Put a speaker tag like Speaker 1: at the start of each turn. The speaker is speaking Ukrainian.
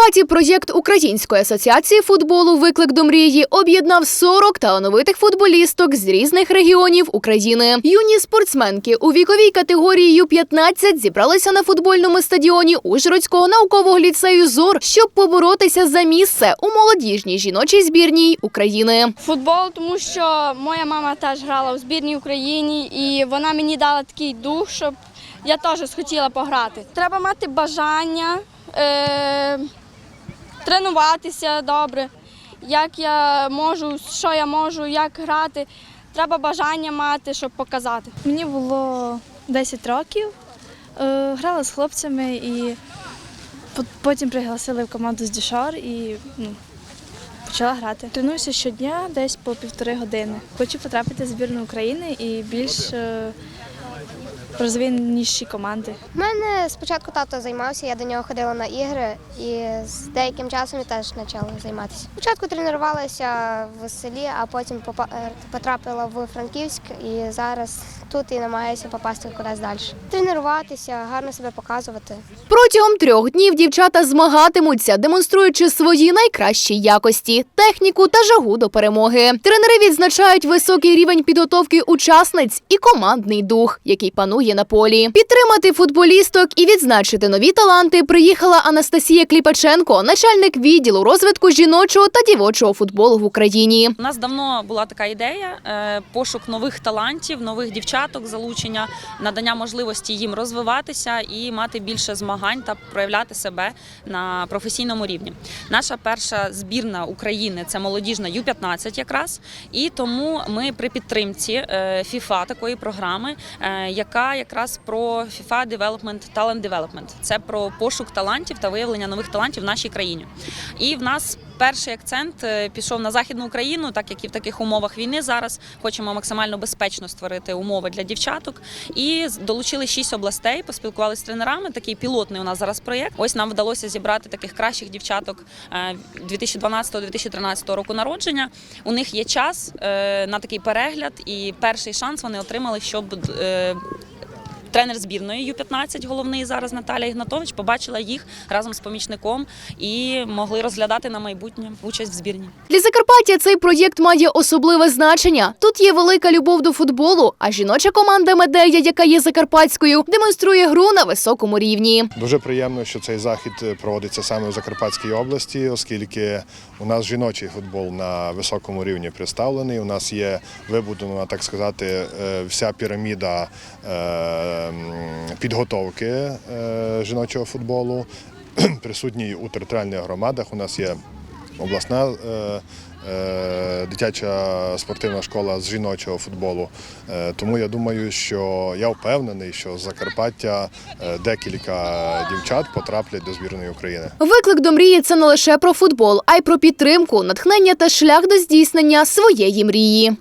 Speaker 1: Закарпатті проєкт Української асоціації футболу Виклик до мрії об'єднав 40 талановитих футболісток з різних регіонів України. Юні спортсменки у віковій категорії Ю-15 зібралися на футбольному стадіоні Ужгородського наукового ліцею ЗОР, щоб поборотися за місце у молодіжній жіночій збірній України.
Speaker 2: Футбол, тому що моя мама теж грала у збірній Україні, і вона мені дала такий дух, щоб я теж схотіла пограти. Треба мати бажання, е- тренуватися добре, як я можу, що я можу, як грати. Треба бажання мати, щоб показати.
Speaker 3: Мені було 10 років. Е, Грала з хлопцями і потім пригласили в команду з Дюшар і ну, почала грати. Тренуюся щодня десь по півтори години. Хочу потрапити в збірну України і більш е, розвиненіші команди.
Speaker 4: У мене спочатку тато займався, я до нього ходила на ігри і з деяким часом я теж почала займатися. Спочатку тренувалася в селі, а потім е, потрапила в Франківськ і зараз тут і намагаюся попасти кудись далі. Тренуватися, гарно себе показувати.
Speaker 1: Протягом трьох днів дівчата змагатимуться, демонструючи свої найкращі якості, техніку та жагу до перемоги. Тренери відзначають високий рівень підготовки учасниць і командний дух, який панує на полі. Підтримати футболісток і відзначити нові таланти приїхала Анастасія Кліпаченко, начальник відділу розвитку жіночого та дівочого футболу в Україні.
Speaker 5: У нас давно була така ідея: е, пошук нових талантів, нових дівчаток, залучення, надання можливості їм розвиватися і мати більше змагань та проявляти себе на професійному рівні. Наша перша збірна України це молодіжна Ю-15 якраз. І тому ми при підтримці е, FIFA такої програми, е, яка якраз про FIFA Development, Talent Development. Це про пошук талантів та виявлення нових талантів в нашій країні. І в нас перший акцент е, пішов на західну Україну, так як і в таких умовах війни зараз хочемо максимально безпечно створити умови для дівчаток. І долучили шість областей, поспілкувалися з тренерами. Такий пілотний у нас зараз проєкт. Ось нам вдалося зібрати таких кращих дівчаток е, 2012-2013 року народження. У них є час е, на такий перегляд, і перший шанс вони отримали, щоб. Е, Тренер збірної Ю-15, головний зараз Наталя Ігнатович, побачила їх разом з помічником і могли розглядати на майбутнє участь в збірні.
Speaker 1: Для Закарпаття цей проєкт має особливе значення. Тут є велика любов до футболу, а жіноча команда Медея, яка є закарпатською, демонструє гру на високому рівні.
Speaker 6: Дуже приємно, що цей захід проводиться саме в Закарпатській області, оскільки у нас жіночий футбол на високому рівні представлений. У нас є вибудована, так сказати, е, вся піраміда е, підготовки е, жіночого футболу. Присутній у територіальних громадах. У нас є обласна. е, е, Дитяча спортивна школа з жіночого футболу. Тому я думаю, що я впевнений, що з Закарпаття декілька дівчат потраплять до збірної України.
Speaker 1: Виклик до мрії це не лише про футбол, а й про підтримку, натхнення та шлях до здійснення своєї мрії.